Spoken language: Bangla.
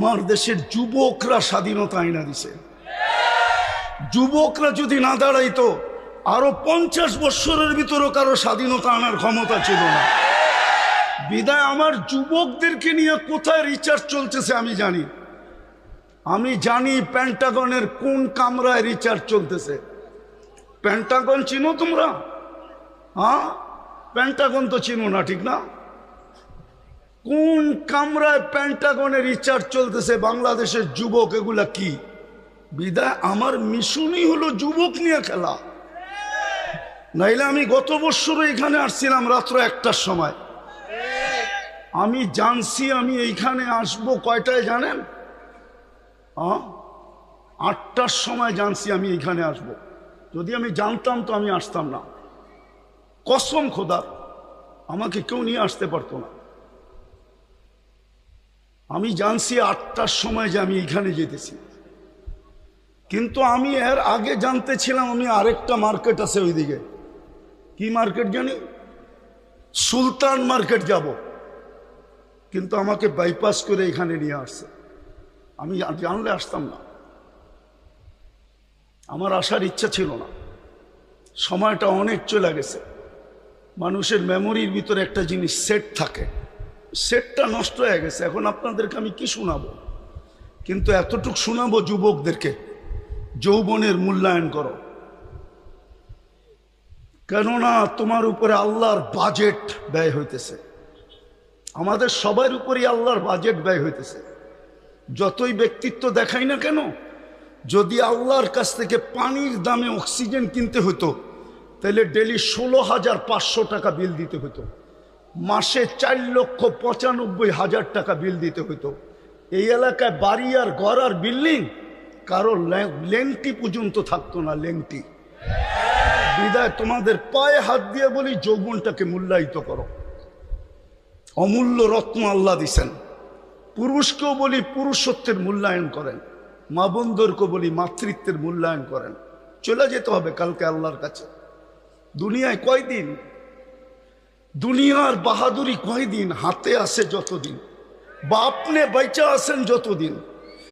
আমার দেশের যুবকরা স্বাধীনতা আইনা দিছে। যুবকরা যদি না দাঁড়াইতো, আরও পঞ্চাশ বৎসরের ভিতরও কারও স্বাধীনতা আনার ক্ষমতা ছিল না। বিদায় আমার যুবকদেরকে নিয়ে কোথায় রিচার্জ চলতেছে আমি জানি। আমি জানি প্যান্টাগনের কোন কামরায় রিচার্জ চলতেছে। প্যান্টাগন চিনো তোমরা? হ্যাঁ? প্যান্টাগন তো চিনো না, ঠিক না? কোন কামরায় প্যান্টাগনের রিচার্জ চলতেছে, বাংলাদেশের যুবক, এগুলা কি? বিদায়, আমার মিশনই হলো যুবক নিয়ে খেলা। নাইলে আমি গত বছর এখানে আসছিলাম রাত্র একটার সময়। আমি জানছি আমি এইখানে আসব কয়টায় জানেন? আটটার সময় জানছি আমি এইখানে আসব। যদি আমি জানতাম তো আমি আসতাম না। কসম খোদার আমাকে কেউ নিয়ে আসতে পারতো না। আমি জানছি আটটার সময় যে আমি এখানে যেতেছি। কিন্তু আমি এর আগে জানতে ছিলাম আমি আরেকটা মার্কেট আছে ওইদিকে। কি মার্কেট জানি? সুলতান মার্কেট যাব। কিন্তু আমাকে বাইপাস করে এখানে নিয়ে আসছে। আমি জানলে আসতাম না। আমার আসার ইচ্ছা ছিল না। সময়টা অনেক চলে গেছে। মানুষের মেমোরির ভিতরে একটা জিনিস সেট থাকে। সেটটা নষ্ট হয়ে গেছে, এখন আপনাদেরকে আমি কি শোনাবো? কিন্তু এতটুক শোনাবো যুবকদেরকে, যৌবনের মূল্যায়ন করো। কেননা তোমার উপরে আল্লাহর বাজেট ব্যয় হইতেছে। আমাদের সবার উপরেই আল্লাহর বাজেট ব্যয় হইতেছে। যতই ব্যক্তিত্ব দেখাই না কেন, যদি আল্লাহর কাছ থেকে পানির দামে অক্সিজেন কিনতে হতো, তাহলে ডেলি ষোলো হাজার পাঁচশো টাকা বিল দিতে হতো। মাসে চার লক্ষ পঁচানব্বই হাজার টাকা বিল দিতে হতো এই এলাকায় বাড়ি আর ঘর আর বিল্ডিং, কারও লেংটি পর্যন্ত থাকতো না, লেংটি। বিদায় তোমাদের পায়ে হাত দিয়ে বলি, যৌবনটাকে মূল্যায়িত করো। অমূল্য রত্ন আল্লাহ দিছেন। পুরুষকেও বলি পুরুষত্বের মূল্যায়ন করেন। মা বন্ধুরকে বলি মাতৃত্বের মূল্যায়ন করেন। চলে যেতে হবে কালকে আল্লাহর কাছে। দুনিয়ায় কয়দিন দুনিয়ার বাহাদুরি কয়দিন? হাতে আসে যতদিন। বা আপনি বাইচা আসেন যতদিন।